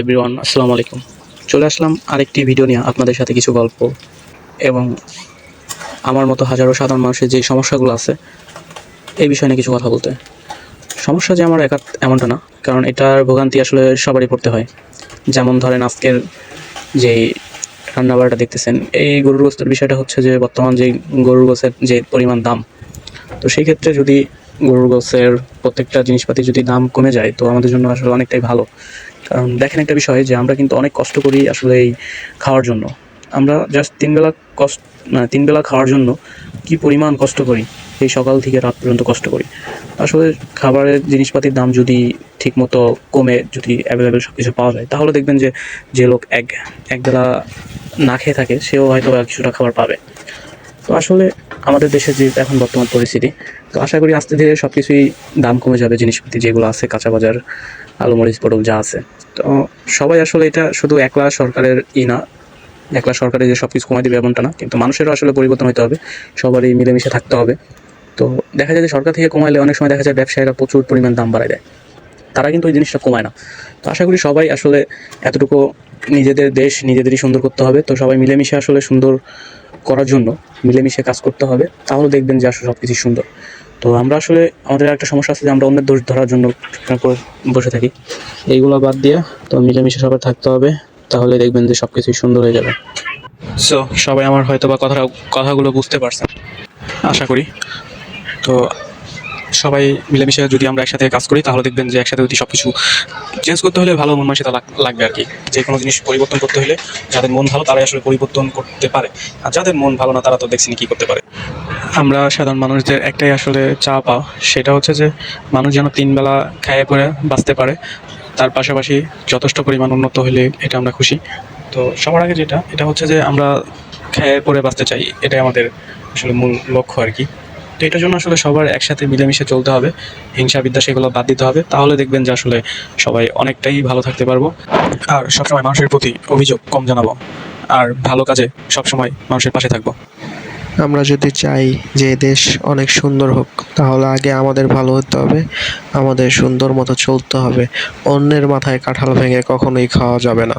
Everyone আসসালামু আলাইকুম চলে আসলাম আরেকটি ভিডিও নিয়ে আপনাদের সাথে কিছু গল্প এবং আমার মতো হাজারো সাধারণ মানুষের যে সমস্যাগুলো আছে, এই বিষয়ে নিয়ে কিছু কথা বলতে। সমস্যা যে আমার একা এমনটা না, কারণ এটার ভোগান্তি আসলে সবারই পড়তে হয়। যেমন ধরেন আজকের যে রান্নাবাড়াটা দেখতেছেন, এই গরুর গোস্তের বিষয়টা হচ্ছে যে বর্তমান যে গরুর গোস্তের যে পরিমাণ দাম, তো সেই ক্ষেত্রে যদি গরুর গোস্তের প্রত্যেকটা জিনিসপাতি যদি দাম কমে যায়, তো আমাদের জন্য আসলে অনেকটাই ভালো। কারণ দেখেন একটা বিষয় যে আমরা কিন্তু অনেক কষ্ট করি আসলে এই খাওয়ার জন্য। আমরা জাস্ট তিনবেলা কষ্ট মানে তিন খাওয়ার জন্য কি পরিমাণ কষ্ট করি এই সকাল থেকে রাত পর্যন্ত কষ্ট করি। আসলে খাবারের জিনিসপাতির দাম যদি ঠিকমতো কমে, যদি অ্যাভেলেবেল সব কিছু পাওয়া যায়, তাহলে দেখবেন যে যে লোক এক, একবেলা না খেয়ে থাকে, সেও হয়তো কিছুটা খাবার পাবে। তো আসলে আমাদের দেশে যে এখন বর্তমান পরিস্থিতি, তো আশা করি আস্তে ধীরে সব কিছুই দাম কমে যাবে, জিনিসপাতি যেগুলো আছে, কাঁচা বাজার, আলু, মরিচ, পটল যা আছে। তো সবাই আসলে এটা শুধু একলা সরকারের ই না, একলা সরকারের যে সব কিছু কমাই দেবে এমনটা না, কিন্তু মানুষেরও আসলে পরিবর্তন হতে হবে, সবারই মিলেমিশে থাকতে হবে। তো দেখা যায় যে সরকার থেকে কমাইলে অনেক সময় দেখা যায় ব্যবসায়ীরা প্রচুর পরিমাণ দাম বাড়ায় দেয়, তারা কিন্তু ওই জিনিসটা কমায় না। তো আশা করি সবাই আসলে এতটুকু নিজেদের দেশ নিজেদেরই সুন্দর করতে হবে, তো সবাই মিলেমিশে আসলে সুন্দর করার জন্য মিলেমিশে কাজ করতে হবে তাহলে দেখবেন যে আসলে সব কিছু সুন্দর। তো আমরা আসলে আমাদের একটা সমস্যা আছে যে আমরা অন্যের দোষ ধরার জন্য বসে থাকি। এইগুলো বাদ দিয়ে তো মিলেমিশে সবাই থাকতে হবে তাহলে দেখবেন যে সব কিছুই সুন্দর হয়ে যাবে। সো সবাই আমার হয়তো বা কথা কথাগুলো বুঝতে পারছেন আশা করি। তো সবাই মিলেমিশে যদি আমরা একসাথে কাজ করি, তাহলে দেখবেন যে একসাথে যদি সব কিছু চেঞ্জ করতে হলে ভালো মন মানসিকতা লাগ- লাগবে আর কি। যে কোনো জিনিস পরিবর্তন করতে হলে যাদের মন ভালো, তারাই আসলে পরিবর্তন করতে পারে। আর যাদের মন ভালো না, তারা তো দেখছি কি করতে পারে। আমরা সাধারণ মানুষদের একটাই আসলে চা পাও সেটা হচ্ছে যে মানুষ যেন তিন বেলা খাইয়ে পরে বাঁচতে পারে। তার পাশাপাশি যথেষ্ট পরিমাণ উন্নত হলে এটা আমরা খুশি। তো সবার আগে যেটা, এটা হচ্ছে যে আমরা খেয়ে পরে বাঁচতে চাই, এটাই আমাদের আসলে মূল লক্ষ্য আর কি। তো এটার জন্য আসলে সবার একসাথে মিলেমিশে চলতে হবে। হিংসা বিদ্যা সেগুলো বাদ দিতে হবে। তাহলে দেখবেন যে আসলে সবাই অনেকটাই ভালো থাকতে পারব। আর সবসময় মানুষের প্রতি অভিযোগ কম জানাব। আর ভালো কাজে সবসময় মানুষের পাশে থাকব। আমরা যদি চাই যে দেশ অনেক সুন্দর হোক, তাহলে আগে আমাদের ভালো হতে হবে, আমাদের সুন্দর মতো চলতে হবে। অন্যের মাথায় কাঁঠাল ভেঙে কখনোই খাওয়া যাবে না।